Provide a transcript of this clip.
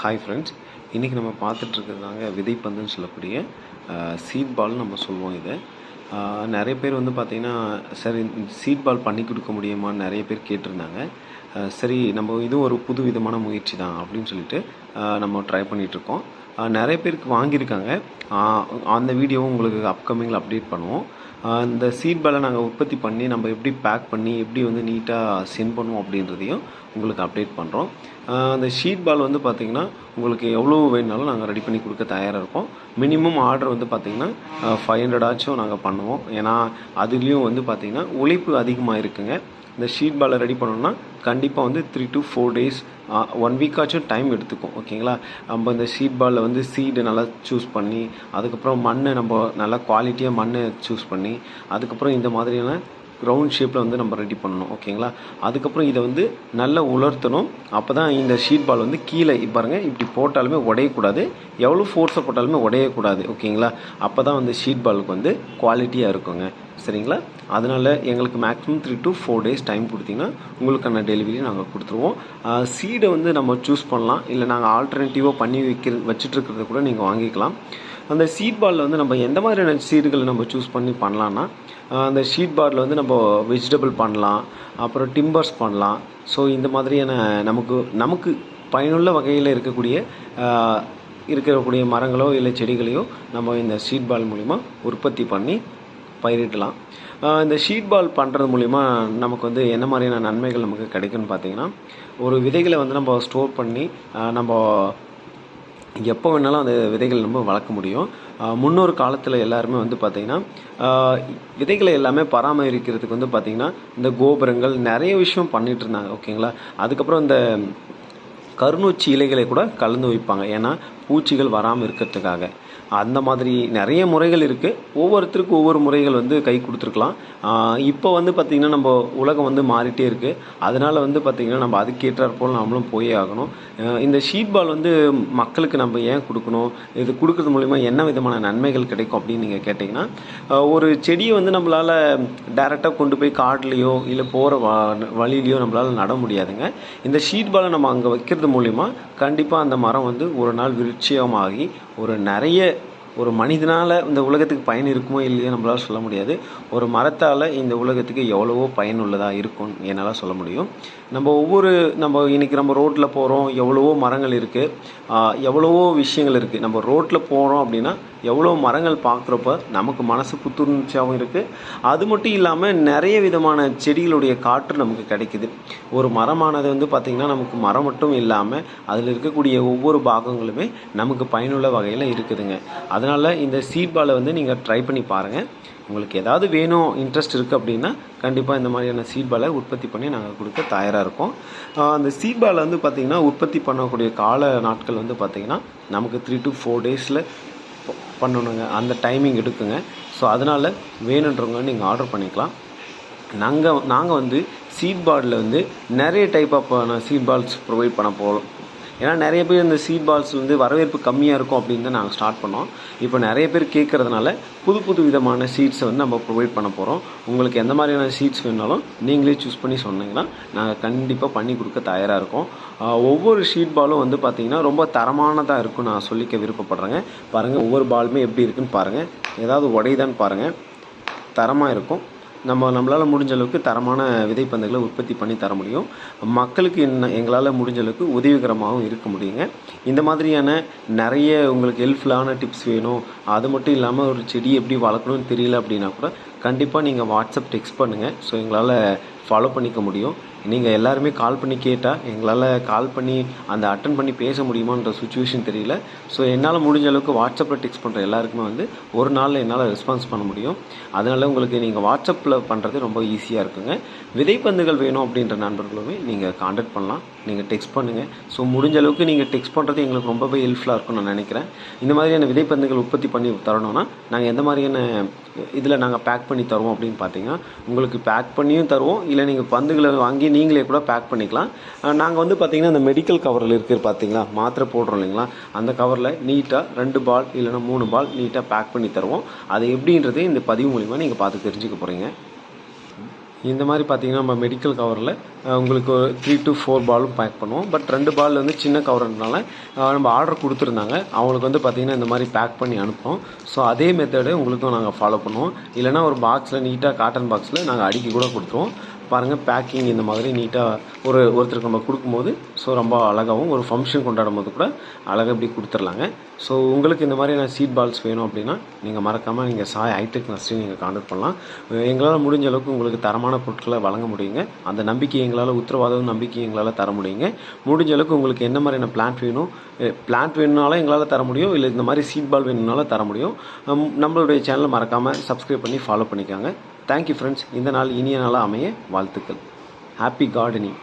Hi friends இன்றைக்கி நம்ம பார்த்துட்ருக்கிறதாங்க விதைப்பந்துன்னு சொல்லக்கூடிய சீட் பால் நம்ம சொல்லுவோம் இதை. நிறைய பேர் வந்து பார்த்திங்கன்னா சரி சீட் பால் பண்ணி கொடுக்க முடியுமான்னு நிறைய பேர் கேட்டிருந்தாங்க. சரி நம்ம இது ஒரு புது விதமான முயற்சி தான் அப்படின்னு சொல்லிட்டு நம்ம ட்ரை பண்ணிகிட்ருக்கோம் நிறைய பேருக்கு வாங்கியிருக்காங்க. அந்த வீடியோவும் உங்களுக்கு அப்கமிங்கில் அப்டேட் பண்ணுவோம். இந்த சீட் பேலை நாங்கள் உற்பத்தி பண்ணி நம்ம எப்படி பேக் பண்ணி எப்படி வந்து நீட்டாக சென்ட் பண்ணுவோம் அப்படின்றதையும் உங்களுக்கு அப்டேட் பண்ணுறோம் அந்த ஷீட் பால் வந்து பார்த்திங்கன்னா உங்களுக்கு எவ்வளோ வேணுனாலும் நாங்கள் ரெடி பண்ணி கொடுக்க தயாராக இருக்கோம். மினிமம் ஆர்டர் வந்து பார்த்திங்கன்னா ஃபைவ் ஹண்ட்ரட் ஆச்சும் நாங்கள் பண்ணுவோம். ஏன்னா அதுலேயும் வந்து பார்த்திங்கன்னா உழைப்பு அதிகமாக இருக்குங்க. இந்த ஷீட் பாலை ரெடி பண்ணோம்னா கண்டிப்பாக வந்து three to four days one வீக்காச்சும் time எடுத்துக்கும் ஓகேங்களா நம்ம இந்த ஷீட் பாலில் வந்து சீடு நல்லா சூஸ் பண்ணி அதுக்கப்புறம் மண் நம்ம நல்லா குவாலிட்டியாக மண் சூஸ் பண்ணி அதுக்கப்புறம் இந்த மாதிரியான ரவுண்ட் ஷேப்பில் வந்து நம்ம ரெடி பண்ணணும் ஓகேங்களா அதுக்கப்புறம் இதை வந்து நல்லா உலர்த்தணும். அப்போ தான் இந்த ஷீட் பால் வந்து கீழே பாருங்கள் இப்படி போட்டாலுமே உடையக்கூடாது. எவ்வளோ ஃபோர்ஸை போட்டாலுமே உடையக்கூடாது ஓகேங்களா அப்போ தான் வந்து ஷீட் பாலுக்கு வந்து குவாலிட்டியாக இருக்குங்க. சரிங்களா? அதனால் எங்களுக்கு maximum three to four days time கொடுத்தீங்கன்னா உங்களுக்கான டெலிவரி நாங்கள் கொடுத்துருவோம். சீடை வந்து நம்ம சூஸ் பண்ணலாம். இல்லை நாங்கள் ஆல்டர்னேட்டிவாக பண்ணி வைக்கிற வச்சுட்ருக்கிறத கூட நீங்கள் வாங்கிக்கலாம். அந்த சீட் பாலில் வந்து நம்ம எந்த மாதிரியான சீடுகளை நம்ம சூஸ் பண்ணி பண்ணலான்னா அந்த ஷீட் பாரில் வந்து நம்ம வெஜிடபிள் பண்ணலாம் அப்புறம் டிம்பர்ஸ் பண்ணலாம். ஸோ இந்த மாதிரியான நமக்கு நமக்கு பயனுள்ள வகையில் இருக்கக்கூடிய இருக்கக்கூடிய மரங்களோ இல்லை செடிகளையோ நம்ம இந்த ஷீட் பால் மூலிமா உற்பத்தி பண்ணி பயிரிடலாம். இந்த ஷீட் பால் பண்ணுறது மூலிமா நமக்கு வந்து என்ன மாதிரியான நன்மைகள் நமக்கு கிடைக்கும்னு பார்த்தீங்கன்னா ஒரு விதைகளை வந்து நம்ம ஸ்டோர் பண்ணி நம்ம எப்போ வேணாலும் அந்த விதைகள் நம்ம வளர்க்க முடியும். முன்னொரு காலத்தில் எல்லாருமே வந்து பார்த்திங்கன்னா விதைகளை எல்லாமே பராமரிக்கிறதுக்கு வந்து பார்த்திங்கன்னா இந்த கோபுரங்கள் நிறைய விஷயம் பண்ணிகிட்டு இருந்தாங்க ஓகேங்களா அதுக்கப்புறம் இந்த கருணூச்சி இலைகளை கூட கலந்து வைப்பாங்க. ஏன்னா பூச்சிகள் வராமல் இருக்கிறதுக்காக. அந்த மாதிரி நிறைய முறைகள் இருக்குது ஒவ்வொருத்தருக்கும் ஒவ்வொரு முறைகள் வந்து கை கொடுத்துருக்கலாம். இப்போ வந்து பார்த்திங்கன்னா நம்ம உலகம் வந்து மாறிட்டே இருக்குது அதனால் வந்து பார்த்திங்கன்னா நம்ம அதுக்கேற்றாற் போல் நம்மளும் போயே ஆகணும். இந்த ஷீட் பால் வந்து மக்களுக்கு நம்ம ஏன் கொடுக்கணும்? இது கொடுக்குறது மூலிமா என்ன விதமான நன்மைகள் கிடைக்கும் அப்படின்னு நீங்கள் கேட்டிங்கன்னா ஒரு செடியை வந்து நம்மளால் டேரெக்டாக கொண்டு போய் காட்டிலையோ இல்லை போகிற வ வழியிலையோ நம்மளால் நட முடியாதுங்க. இந்த ஷீட் பாலை நம்ம அங்கே வைக்கிறது மூலிமா கண்டிப்பாக அந்த மரம் வந்து ஒரு நாள் விருட்சியமாகி ஒரு நிறைய ஒரு மனிதனால் இந்த உலகத்துக்கு பயன் இருக்குமோ இல்லையோ நம்மளால் சொல்ல முடியாது. ஒரு மரத்தால் இந்த உலகத்துக்கு எவ்வளவோ பயனுள்ளதாக இருக்கும் என்னால் சொல்ல முடியும். நம்ம ஒவ்வொரு நம்ம இன்றைக்கி நம்ம ரோட்டில் போகிறோம் எவ்வளவோ மரங்கள் இருக்குது எவ்வளவோ விஷயங்கள் இருக்குது நம்ம ரோட்டில் போகிறோம் அப்படின்னா எவ்வளோ மரங்கள் பார்க்குறப்ப நமக்கு மனசு புத்துணர்ச்சியாகவும் இருக்குது அது மட்டும் இல்லாமல் நிறைய விதமான செடிகளுடைய காற்று நமக்கு கிடைக்குது. ஒரு மரமானது வந்து பார்த்திங்கன்னா நமக்கு மரம் மட்டும் இல்லாமல் அதில் இருக்கக்கூடிய ஒவ்வொரு பாகங்களுமே நமக்கு பயனுள்ள வகையில் இருக்குதுங்க. அதனால் இந்த சீட் பாலை வந்து நீங்கள் ட்ரை பண்ணி பாருங்கள் உங்களுக்கு ஏதாவது வேணும் இன்ட்ரெஸ்ட் இருக்குது அப்படின்னா கண்டிப்பாக இந்த மாதிரியான சீட் பாலை உற்பத்தி பண்ணி நாங்கள் கொடுக்க தயாராக இருக்கோம். அந்த சீட் பாலை வந்து பார்த்திங்கன்னா உற்பத்தி பண்ணக்கூடிய கால நாட்கள் வந்து பார்த்திங்கன்னா நமக்கு த்ரீ டு ஃபோர் டேஸில் பண்ணணுங்க. அந்த டைமிங் எடுக்குங்க. ஸோ அதனால் வேணுன்றவங்க நீங்கள் ஆர்டர் பண்ணிக்கலாம். நாங்கள் நாங்கள் வந்து சீட் பாலில் வந்து நிறைய type of seed balls provide பண்ண போகிறோம் ஏன்னா நிறைய பேர் இந்த சீட் பால்ஸ் வந்து வரவேற்பு கம்மியாக இருக்கும் அப்படின்னு தான் நாங்கள் ஸ்டார்ட் பண்ணோம். இப்போ நிறைய பேர் கேட்குறதுனால புது புது விதமான சீட்ஸை வந்து நம்ம ப்ரொவைட் பண்ண போகிறோம் உங்களுக்கு எந்த மாதிரியான சீட்ஸ் வேணாலும் நீங்களே சூஸ் பண்ணி சொன்னீங்கன்னா நாங்கள் கண்டிப்பாக பண்ணி கொடுக்க தயாராக இருக்கோம். ஒவ்வொரு ஷீட் பாலும் வந்து பார்த்திங்கன்னா ரொம்ப தரமானதாக இருக்கும் நான் சொல்லிக்க விருப்பப்படுறேங்க. பாருங்கள் ஒவ்வொரு பாலுமே எப்படி இருக்குன்னு பாருங்கள் ஏதாவது உடையுதான்னு பாருங்கள் தரமாக இருக்கும். நம்ம நம்மளால் முடிஞ்ச அளவுக்கு தரமான விதைப்பந்துகளை உற்பத்தி பண்ணி தர முடியும். மக்களுக்கு என்ன எங்களால் முடிஞ்ச அளவுக்கு உதவிகரமாகவும் இருக்க முடியுங்க. இந்த மாதிரியான நிறைய உங்களுக்கு ஹெல்ப்ஃபுல்லான டிப்ஸ் வேணும். அது மட்டும் இல்லாமல் ஒரு செடி எப்படி வளர்க்கணும்னு தெரியல அப்படின்னா கூட கண்டிப்பாக நீங்கள் வாட்ஸ்அப் டெக்ஸ்ட் பண்ணுங்கள் ஸோ எங்களால் ஃபாலோ பண்ணிக்க முடியும். நீங்கள் எல்லாருமே கால் பண்ணி கேட்டால் எங்களால் கால் பண்ணி அந்த அட்டன் பண்ணி பேச முடியுமான்ற சுச்சுவேஷன் தெரியல. ஸோ என்னால் முடிஞ்ச அளவுக்கு வாட்ஸ்அப்பில் டெக்ஸ்ட் பண்ணுற எல்லாருக்குமே வந்து ஒரு நாளில் என்னால் ரெஸ்பான்ஸ் பண்ண முடியும். அதனால் உங்களுக்கு நீங்கள் வாட்ஸ்அப்பில் பண்ணுறது ரொம்ப ஈஸியாக இருக்குங்க. விதைப்பந்துகள் வேணும் அப்படின்ற நண்பர்களுமே நீங்கள் காண்டாக்ட் பண்ணலாம். நீங்கள் டெக்ஸ்ட் பண்ணுங்கள் ஸோ முடிஞ்ச அளவுக்கு நீங்கள் டெக்ஸ்ட் பண்ணுறது எங்களுக்கு ரொம்பவே ஹெல்ப்ஃபுல்லாக இருக்கும்னு நான் நினைக்கிறேன். இந்த மாதிரியான விதைப்பந்துகள் உற்பத்தி பண்ணி தரணும்னா நாங்கள் எந்த மாதிரியான இதில் நாங்கள் பேக் பண்ணி தருவோம் அப்படின்னு பார்த்தீங்கன்னா உங்களுக்கு பேக் பண்ணியும் தருவோம். இல்லை நீங்கள் பந்துகளை வாங்கி நீங்களே கூட பேக் பண்ணிக்கலாம். நாங்கள் வந்து பார்த்தீங்கன்னா அந்த மெடிக்கல் கவரில் இருக்குது பார்த்தீங்களா மாத்திரை போடுறோம் இல்லைங்களா அந்த கவரில் நீட்டாக ரெண்டு பால் இல்லைன்னா மூணு பால் நீட்டாக பேக் பண்ணி தருவோம். அது எப்படின்றதே இந்த பதிவு மூலிமா நீங்கள் பார்த்து தெரிஞ்சுக்க போகிறீங்க இந்த மாதிரி பார்த்தீங்கன்னா நம்ம மெடிக்கல் கவரில் உங்களுக்கு த்ரீ டு ஃபோர் பாலும் பேக் பண்ணுவோம். பட் ரெண்டு பால் வந்து சின்ன கவர்னால நம்ம ஆர்டர் கொடுத்துருந்தாங்க. அவங்களுக்கு வந்து பார்த்திங்கன்னா இந்த மாதிரி பேக் பண்ணி அனுப்புவோம் ஸோ அதே மெத்தடு உங்களுக்கும் நாங்கள் ஃபாலோ பண்ணுவோம். இல்லைனா ஒரு பாக்ஸில் நீட்டாக காட்டன் பாக்ஸில் நாங்கள் அடுக்கி கூட கொடுத்துருவோம். பாருங்கள் பேக்கிங் இந்த மாதிரி நீட்டாக ஒரு ஒருத்தருக்கு நம்ம கொடுக்கும்போது ஸோ ரொம்ப அழகாகவும் ஒரு ஃபங்க்ஷன் கொண்டாடும் போது கூட அழகாக இப்படி கொடுத்துர்லாங்க. ஸோ உங்களுக்கு இந்த மாதிரியான சீட் பால்ஸ் வேணும் அப்படின்னா நீங்கள் மறக்காமல் நீங்கள் சாய் ஹைடெக் நர்ஸையும் நீங்கள் காண்டக்ட் பண்ணலாம். எங்களால் முடிஞ்ச அளவுக்கு உங்களுக்கு தரமான பொருட்களை வழங்க முடியுங்க. அந்த நம்பிக்கை எங்களால் உத்தரவாதம் நம்பிக்கை எங்களால் தர முடியுங்க. முடிஞ்ச அளவுக்கு உங்களுக்கு என்ன மாதிரியான பிளான்ட் வேணும் பிளான்ட் வேணும்னாலும் எங்களால் தர முடியும் இல்லை இந்த மாதிரி சீட் பால் வேணும்னாலும் தர முடியும். நம்மளுடைய சேனலை மறக்காமல் சப்ஸ்கிரைப் பண்ணி ஃபாலோ பண்ணிக்காங்க. தேங்க்யூ ஃப்ரெண்ட்ஸ் இந்த நாள் இனிய நாளாக அமைய வாழ்த்துக்கள். Happy gardening